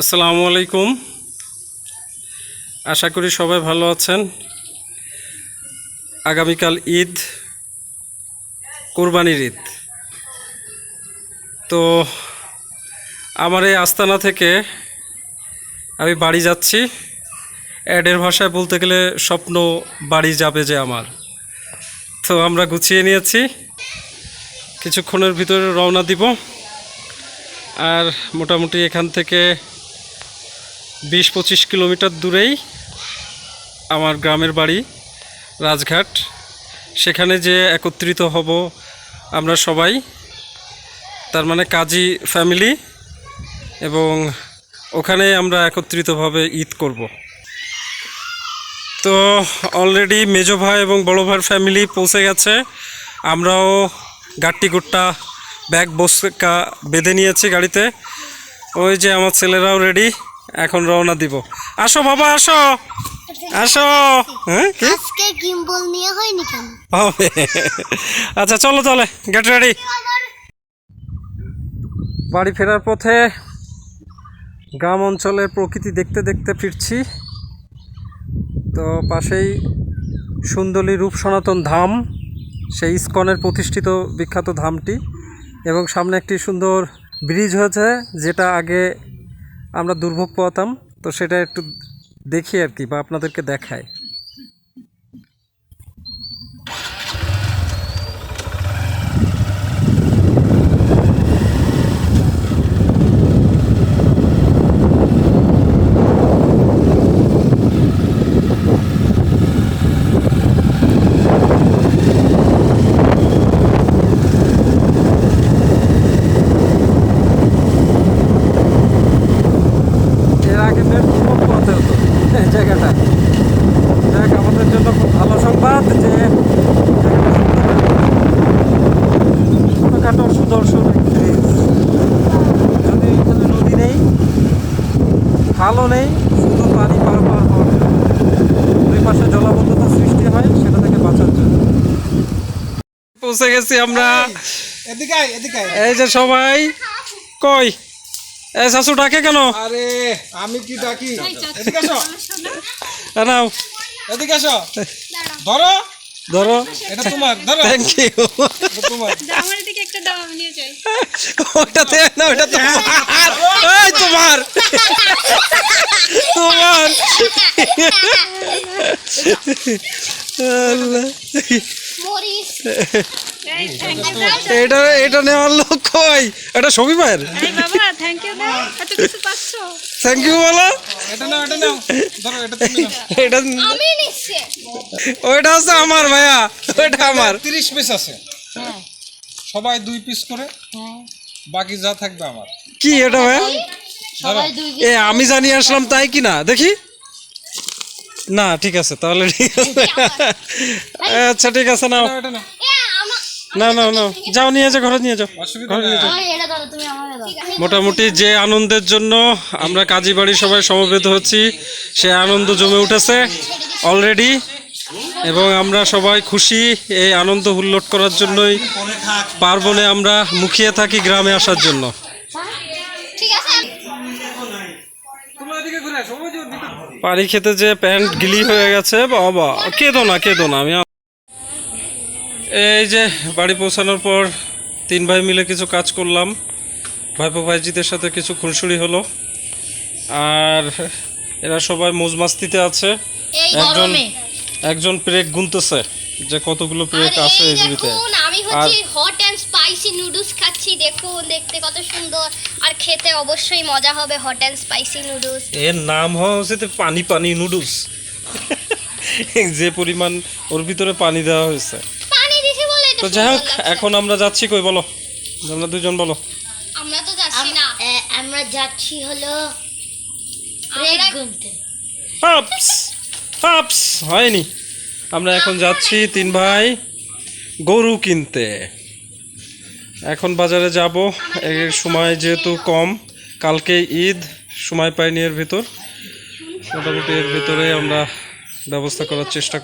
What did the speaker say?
আসসালামু আলাইকুম। আশা করি সবাই ভালো আছেন। আগামীকাল ঈদ, কোরবানির ঈদ। তো আমার এই আস্তানা থেকে আমি বাড়ি যাচ্ছি। অ্যাডের ভাষায় বলতে গেলে স্বপ্ন বাড়ি যাবে যে আমার। তো আমরা গুছিয়ে নিয়েছি। কিছুক্ষণের ভিতরে রওনা দিব। আর মোটামুটি এখান থেকে বিশ পঁচিশ কিলোমিটার দূরেই আমার গ্রামের বাড়ি, রাজঘাট। সেখানে যে একত্রিত হব আমরা সবাই, তার মানে কাজী ফ্যামিলি এবং ওখানে আমরা একত্রিতভাবে ঈদ করব। তো অলরেডি মেজো ভাই এবং বড় ভাইয়ের ফ্যামিলি পৌঁছে গেছে। আমরাও গাট্টি গুট্টা ব্যাগ বসকা বেঁধে নিয়েছি গাড়িতে। ওই যে আমার ছেলেরাও রেডি এখন রওনা দিব। আসো বাবা আসো। আসো। হ্যাঁ আজকে গিম্বল নিয়ে হয়নি কেন? হবে। আচ্ছা চলো তাহলে গেট রেডি বাড়ি ফেরার পথে গ্রাম অঞ্চলের প্রকৃতি দেখতে দেখতে ফিরছি। তো পাশেই সুন্দরী রূপ সনাতন ধাম সেই ইস্কনের প্রতিষ্ঠিত বিখ্যাত ধামটি। এবং সামনে একটি সুন্দর ব্রিজ হয়েছে যেটা আগে আমরা দুর্ভোগ পাতাম তো সেটা একটু দেখি আর কি বা আপনাদেরকে দেখায় এর আগে বেশ দুর্ভোগ পোহাতে হতো এই জায়গাটা যাক আমাদের জন্য খুব ভালো সংবাদ যে জায়গাটা সুন্দর। ছোটোখাটো সুদর্শন একটি ব্রিজ যদি এখানে নদী নেই খালও নেই শুধু পানি পার পার জন্য। দুই পাশে জলাবদ্ধতা সৃষ্টি হয় সেটা থেকে বাঁচার জন্য। পৌঁছে গেছি আমরা। এই যে সবাই কই? এ শাশু ডাকে কেন? আরে আমি কি ডাকি? এদিকে আসো। নাও। এদিকে আসো। ধরো। ধরো। এটা তোমার ধরো। থ্যাংক ইউ এটা তোমার। আমার দিকে একটা দাও আমি নিয়ে যাই। ওটাতে না ওটা তোমার এই তোমার তোমার আল্লাহ। এটা এটা নেওয়ার লোক কই? এটা সবই ভাইয়ের থ্যাংক ইউ বলো। এটা নাও এটা নাও। ধরো এটা তুমি নাও। এটা আমি নিচ্ছে। ওইটা হচ্ছে আমার ভাইয়া। ওইটা আমার। তিরিশ পিস আছে। সবাই দুই পিস করে। বাকি যা থাকবে আমার। কি এটা ভাইয়া? সবাই এ আমি জানিয়ে আসলাম তাই কি না? দেখি। না ঠিক আছে তাহলে ঠিক আছে। আচ্ছা ঠিক আছে নাও। না না না। যাও নিয়ে যাও ঘরে নিয়ে যাও। ঘরে নিয়ে যাও। নেই এটা ধরো তুমি আমাকে দাও। মোটামুটি যে আনন্দের জন্য আমরা কাজী বাড়ি সবাই সমবেত হচ্ছি সে আনন্দ জমে উঠেছে অলরেডি এবং আমরা সবাই খুশি এই আনন্দ হুল্লোট করার জন্যই পার্বণে আমরা মুখিয়ে থাকি গ্রামে আসার জন্য ঠিক আছে তোমরা এদিকে ঘুরে আসো ওই যে ওদিকে। পানি খেতে যে প্যান্ট গিলি হয়ে গেছে বাবা কেঁদো না কেঁদো না আমি এই যে বাড়ি পৌঁছানোর পর তিন ভাই মিলে কিছু কাজ করলাম। ভাইপো ভাইজিদের সাথে কিছু খুনসুরি হলো। আর এরা সবাই মজমাস্তিতে আছে। একজন একজন প্রেক গুনতেছে যে কতগুলো প্রেক আছে এই ঝুড়িতে দেখুন হট অ্যান্ড স্পাইসি নুডলস খাচ্ছি দেখুন দেখতে কত সুন্দর। আর খেতে অবশ্যই মজা হবে হট অ্যান্ড স্পাইসি নুডলস। এর নাম হওয়া উচিত পানি পানি নুডলস। যে পরিমাণ ওর ভিতরে পানি দেওয়া হয়েছে। পানি দিছি বলে তো যাই হোক এখন আমরা যাচ্ছি কই বলো? আমরা দুজন বলো। আমরা তো যাচ্ছি না। আমরা যাচ্ছি হলো ব্রেক গুনতে। হাপস হাপস হয়নি। আমরা এখন যাচ্ছি তিন ভাই গরু কিনতে। এখন বাজারে যাব। এর সময় যেহেতু কম, কালকে ঈদ, সময় পাইনি এর ভিতর। মোটামুটি এর ভিতরে আমরা ব্যবস্থা করার চেষ্টা করি